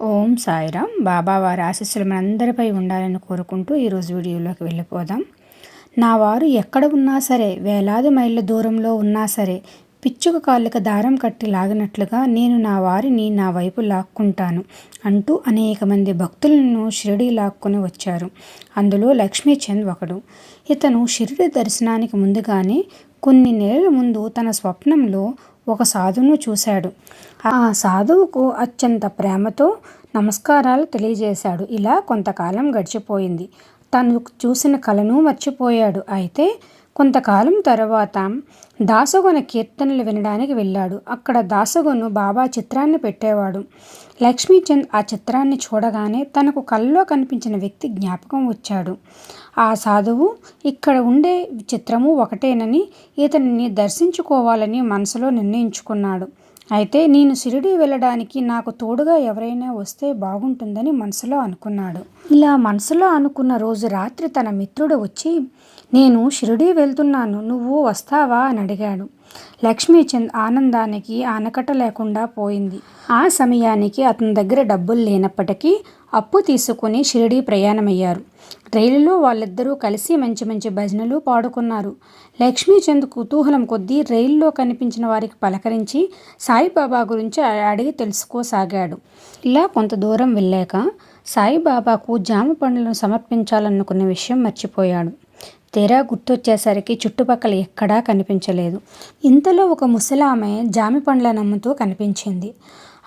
ఓం సాయిరామ్. బాబా వారి ఆశీస్సులు మనందరిపై ఉండాలని కోరుకుంటూ ఈరోజు వీడియోలోకి వెళ్ళిపోదాం. నా వారు ఎక్కడ ఉన్నా సరే వేలాది మైళ్ళ దూరంలో ఉన్నా సరే పిచ్చుక కాళ్ళకి దారం కట్టి లాగినట్లుగా నేను నా వారిని నా వైపు లాక్కుంటాను అంటూ అనేక మంది భక్తులను షిరిడి లాక్కొని వచ్చారు. అందులో లక్ష్మీచంద్ ఒకడు. ఇతను షిరిడి దర్శనానికి ముందుగానే కొన్ని నెలల ముందు తన స్వప్నంలో ఒక సాధువును చూశాడు. ఆ సాధువుకు అత్యంత ప్రేమతో నమస్కారాలు తెలియజేశాడు. ఇలా కొంతకాలం గడిచిపోయింది. తను చూసిన కళను మర్చిపోయాడు. అయితే కొంతకాలం తర్వాత దాసగొన కీర్తనలు వినడానికి వెళ్ళాడు. అక్కడ దాసగును బాబా చిత్రాన్ని పెట్టేవాడు. లక్ష్మీచంద్ ఆ చిత్రాన్ని చూడగానే తనకు కల్లో కనిపించిన వ్యక్తి జ్ఞాపకం వచ్చాడు. ఆ సాధువు ఇక్కడ ఉండే చిత్రము ఒకటేనని ఇతనిని దర్శించుకోవాలని మనసులో నిర్ణయించుకున్నాడు. అయితే నేను షిరిడి వెళ్ళడానికి నాకు తోడుగా ఎవరైనా వస్తే బాగుంటుందని మనసులో అనుకున్నాడు. ఇలా మనసులో అనుకున్న రోజు రాత్రి తన మిత్రుడు వచ్చి నేను షిరిడి వెళ్తున్నాను నువ్వు వస్తావా? అని అడిగాడు. లక్ష్మీచంద్ ఆనందానికి ఆనకట్ట లేకుండా పోయింది. ఆ సమయానికి అతని దగ్గర డబ్బులు లేనప్పటికీ అప్పు తీసుకుని షిరిడీ ప్రయాణమయ్యారు. రైలులో వాళ్ళిద్దరూ కలిసి మంచి మంచి భజనలు పాడుకున్నారు. లక్ష్మీచంద్ కుతూహలం కొద్దీ రైల్లో కనిపించిన వారికి పలకరించి సాయిబాబా గురించి అడిగి తెలుసుకోసాగాడు. ఇలా కొంత దూరం వెళ్ళాక సాయిబాబాకు జామ పండ్లను సమర్పించాలనుకున్న విషయం మర్చిపోయాడు. తెరా గుర్తొచ్చేసరికి చుట్టుపక్కల ఎక్కడా కనిపించలేదు. ఇంతలో ఒక ముసలామె జామి పండ్ల నమ్ముతూ కనిపించింది.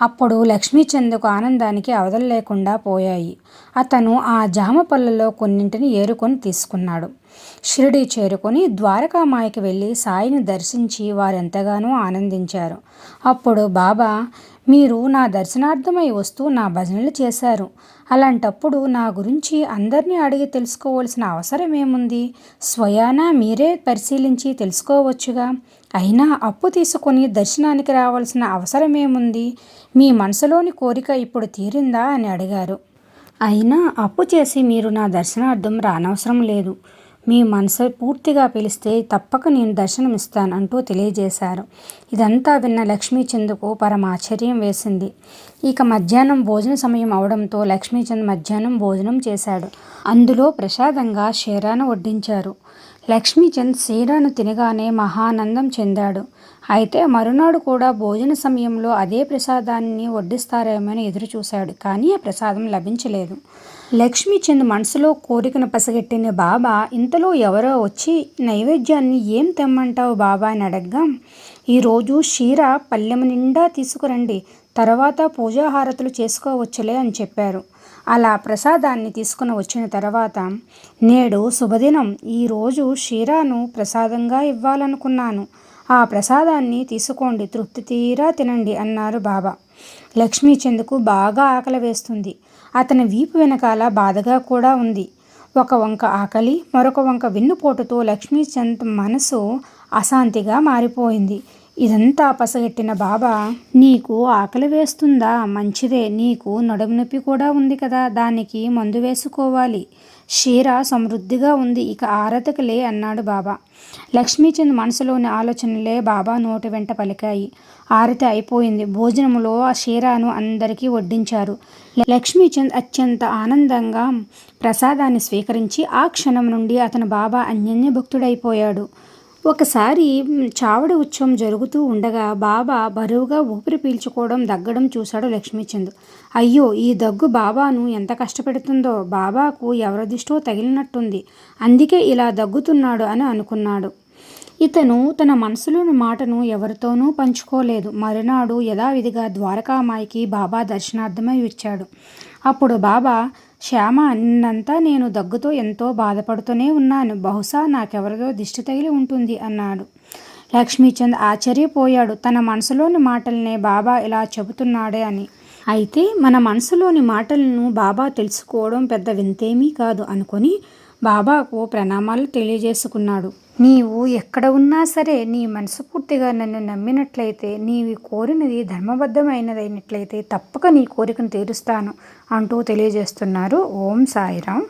అప్పుడు లక్ష్మీచంద్కు ఆనందానికి అవధలు లేకుండా పోయాయి. అతను ఆ జామ పళ్ళలో కొన్నింటిని ఏరుకొని తీసుకున్నాడు. షిరిడి చేరుకొని ద్వారకామాయకి వెళ్ళి సాయిని దర్శించి వారెంతగానో ఆనందించారు. అప్పుడు బాబా మీరు నా దర్శనార్థమై వస్తూ నా భజనలు చేశారు. అలాంటప్పుడు నా గురించి అందరినీ అడిగి తెలుసుకోవాల్సిన అవసరం ఏముంది? స్వయానా మీరే పరిశీలించి తెలుసుకోవచ్చుగా. అయినా అప్పు తీసుకొని దర్శనానికి రావాల్సిన అవసరం ఏముంది? మీ మనసులోని కోరిక ఇప్పుడు తీరిందా? అని అడిగారు. అయినా అప్పు చేసి మీరు నా దర్శనార్థం రానవసరం లేదు. మీ మనసు పూర్తిగా పిలిస్తే తప్పక నేను దర్శనమిస్తాను అంటూ తెలియజేశారు. ఇదంతా విన్న లక్ష్మీచంద్కు పరమాశ్చర్యం వేసింది. ఇక మధ్యాహ్నం భోజన సమయం అవడంతో లక్ష్మీచంద్ మధ్యాహ్నం భోజనం చేశాడు. అందులో ప్రసాదంగా షేరాను వడ్డించారు. లక్ష్మీచంద్ సీరాను తినగానే మహానందం చెందాడు. అయితే మరునాడు కూడా భోజన సమయంలో అదే ప్రసాదాన్ని వడ్డిస్తారేమని ఎదురుచూశాడు. కానీ ఆ ప్రసాదం లభించలేదు. లక్ష్మీచంద్ మనసులో కోరికను పసగట్టిన బాబా ఇంతలో ఎవరో వచ్చి నైవేద్యాన్ని ఏం తెమ్మంటావు బాబా అని అడగ్గా. ఈరోజు షీర పల్లెము నిండా తీసుకురండి తర్వాత పూజాహారతులు చేసుకోవచ్చులే అని చెప్పారు. అలా ప్రసాదాన్ని తీసుకుని వచ్చిన తర్వాత నేడు శుభదినం ఈరోజు షీరాను ప్రసాదంగా ఇవ్వాలనుకున్నాను. ఆ ప్రసాదాన్ని తీసుకోండి తృప్తి తీరా తినండి అన్నారు బాబా. లక్ష్మీచంద్కు బాగా ఆకలి వేస్తుంది. అతని వీపు వెనకాల బాధగా కూడా ఉంది. ఒక వంక ఆకలి మరొక వంక వెన్నుపోటుతో లక్ష్మీచంద్ మనసు అశాంతిగా మారిపోయింది. ఇదంతా పసగట్టిన బాబా నీకు ఆకలి వేస్తుందా? మంచిదే నీకు నడుము నొప్పి కూడా ఉంది కదా దానికి మందు వేసుకోవాలి. క్షీర సమృద్ధిగా ఉంది ఇక ఆరతకలే అన్నాడు బాబా. లక్ష్మీచంద్ మనసులోని ఆలోచనలే బాబా నోటి వెంట పలికాయి. ఆరతి అయిపోయింది. భోజనంలో ఆ క్షీరాను అందరికీ వడ్డించారు. లక్ష్మీచంద్ అత్యంత ఆనందంగా ప్రసాదాన్ని స్వీకరించి ఆ క్షణం నుండి అతను బాబా అన్యన్య భక్తుడైపోయాడు. ఒకసారి చావడి ఉత్సవం జరుగుతూ ఉండగా బాబా బరువుగా ఊపిరి పీల్చుకోవడం దగ్గడం చూశాడు లక్ష్మీచంద్. అయ్యో ఈ దగ్గు బాబాను ఎంత కష్టపెడుతుందో బాబాకు ఎవరదిష్టో తగిలినట్టుంది. అందుకే ఇలా దగ్గుతున్నాడు అని అనుకున్నాడు. ఇతను తన మనసులోని మాటను ఎవరితోనూ పంచుకోలేదు. మరునాడు యథావిధిగా ద్వారకామాయికి బాబా దర్శనార్థమై వచ్చాడు. అప్పుడు బాబా శ్యామ అన్నంతా నేను దగ్గుతో ఎంతో బాధపడుతూనే ఉన్నాను. బహుశా నాకెవరిదో దిష్టి తగిలి ఉంటుంది అన్నాడు. లక్ష్మీచంద్ ఆశ్చర్యపోయాడు. తన మనసులోని మాటలనే బాబా ఇలా చెబుతున్నాడే అని. అయితే మన మనసులోని మాటలను బాబా తెలుసుకోవడం పెద్ద వింతేమీ కాదు అనుకొని బాబాకు ప్రణామాలు తెలియజేసుకున్నాడు. నీవు ఎక్కడ ఉన్నా సరే నీ మనస్ఫూర్తిగా నన్ను నమ్మినట్లయితే నీవి కోరినది ధర్మబద్ధమైనదైనట్లయితే తప్పక నీ కోరికను తీరుస్తాను అంటూ తెలియజేస్తున్నారు. ఓం సాయిరామ్.